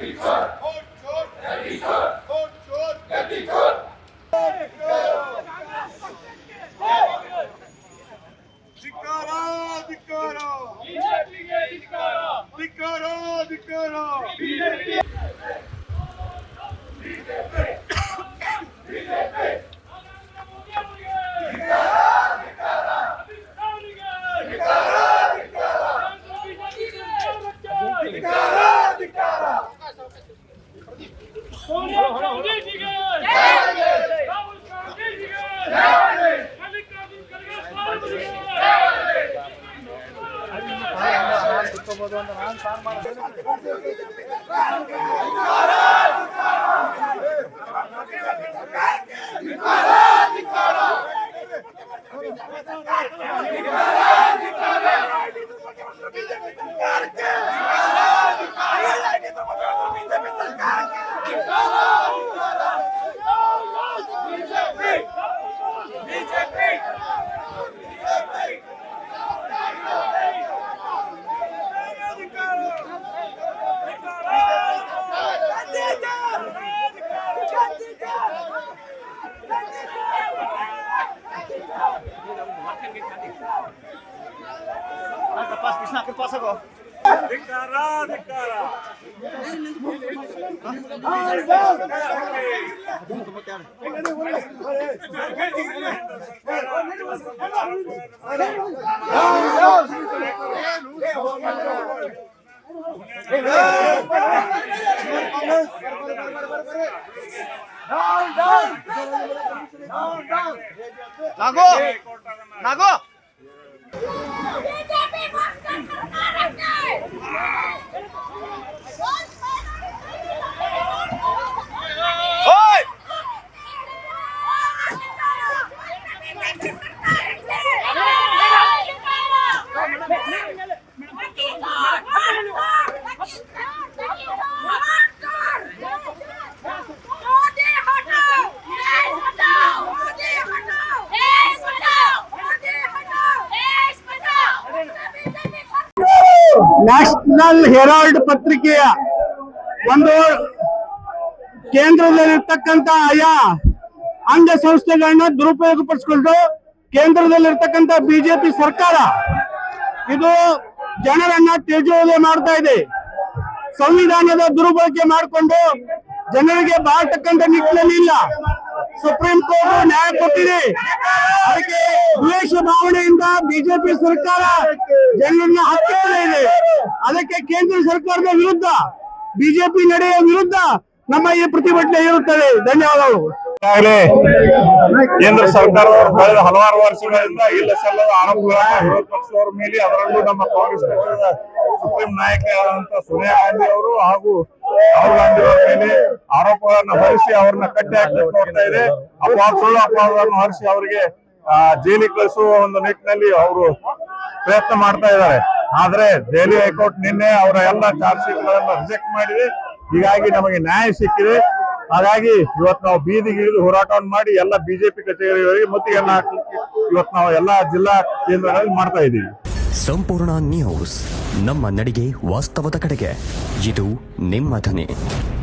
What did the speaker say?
Happy Fuck! ಧಿಕ್ಕಾರ ಧಿಕ್ಕಾರ ಮಾಡ್ಬೋದು ಅಂತ ನಾನು ಸಾರ್ ಮಾಡಿ ಧಿಕ್ಕಾರ ಧಿಕ್ಕಾರ ನಾಗೋ ನಾಗೋ National Herald ಪತ್ರಿಕೆಯ ಒಂದು ಕೇಂದ್ರದಲ್ಲಿರ್ತಕ್ಕಂತ ಆಯಾ ಅಂಗ ಸಂಸ್ಥೆಗಳನ್ನ ದುರುಪಯೋಗಪಡಿಸಿಕೊಂಡು ಕೇಂದ್ರದಲ್ಲಿರ್ತಕ್ಕಂತ ಬಿಜೆಪಿ ಸರ್ಕಾರ ಇದು ಜನರನ್ನ ತೇಜೋವಧೆ ಮಾಡ್ತಾ ಇದೆ. ಸಂವಿಧಾನದ ದುರ್ಬಳಕೆ ಮಾಡಿಕೊಂಡು ಜನರಿಗೆ ಬಾಳ್ತಕ್ಕಂಥ ನಿಟ್ಟಿನಲ್ಲಿ ಇಲ್ಲ. ಸುಪ್ರೀಂ ಕೋರ್ಟ್ ನ್ಯಾಯ ಕೊಟ್ಟಿದೆ. ಅದಕ್ಕೆ ದ್ವೇಷ ಭಾವನೆಯಿಂದ ಬಿಜೆಪಿ ಸರ್ಕಾರ ಜನರನ್ನ ಹತ್ತಿರ ಇದೆ. ಅದಕ್ಕೆ ಕೇಂದ್ರ ಸರ್ಕಾರದ ವಿರುದ್ಧ, ಬಿಜೆಪಿ ನಡೆಯ ವಿರುದ್ಧ ನಮ್ಮ ಈ ಪ್ರತಿಭಟನೆ ಇರುತ್ತದೆ. ಧನ್ಯವಾದಗಳು. ಈಗಾಗಲೇ ಕೇಂದ್ರ ಸರ್ಕಾರ ಕಳೆದ ಹಲವಾರು ವರ್ಷಗಳಿಂದ ಇಲ್ಲ ಸಲ್ಲದ ಆರೋಪಗಳನ್ನ ವಿರೋಧ ಪಕ್ಷದವರ ಮೇಲೆ, ಅದರಲ್ಲೂ ನಮ್ಮ ಕಾಂಗ್ರೆಸ್ ಪಕ್ಷದ ಸುಪ್ರೀಂ ನಾಯಕರಾದಂತಹ ಸೋನಿಯಾ ಗಾಂಧಿ ಅವರು ಹಾಗೂ ರಾಹುಲ್ ಗಾಂಧಿ ಅವರ ಮೇಲೆ ಆರೋಪಗಳನ್ನ ಹೊರಿಸಿ ಅವರನ್ನ ಕಟ್ಟಿ ಹಾಕಿ ಇದೆ. ಅಪವಾದ, ಸುಳ್ಳು ಅಪವಾದವನ್ನು ಹೊರಿಸಿ ಅವರಿಗೆ ಜೈಲಿಗೆ ಕಳಿಸುವ ಒಂದು ನಿಟ್ಟಿನಲ್ಲಿ ಅವರು ಪ್ರಯತ್ನ ಮಾಡ್ತಾ ಇದ್ದಾರೆ. ಆದ್ರೆ ದೆಹಲಿ ಹೈಕೋರ್ಟ್ ನಿನ್ನೆ ಅವರ ಎಲ್ಲ ಚಾರ್ಜ್ ಶೀಟ್ ಗಳನ್ನ ರಿಜೆಕ್ಟ್ ಮಾಡಿದೆ. ಹೀಗಾಗಿ ನಮಗೆ ನ್ಯಾಯ ಸಿಕ್ಕಿದೆ. ಹಾಗಾಗಿ ಇವತ್ತು ನಾವು ಬೀದಿಗೆ ಇಳಿದು ಹೋರಾಟವನ್ನು ಮಾಡಿ ಎಲ್ಲ ಬಿಜೆಪಿ ಕಚೇರಿಗಳಿಗೆ ಮುತ್ತಿಗೆಯನ್ನ ಇವತ್ತು ನಾವು ಎಲ್ಲಾ ಜಿಲ್ಲಾ ಕೇಂದ್ರಗಳಲ್ಲಿ ಮಾಡ್ತಾ ಇದ್ದೀವಿ. ಸಂಪೂರ್ಣ ನ್ಯೂಸ್ ನಮ್ಮ ನಡಿಗೆ ವಾಸ್ತವದ ಕಡೆಗೆ. ಇದು ನಿಮ್ಮ ಧ್ವನಿ.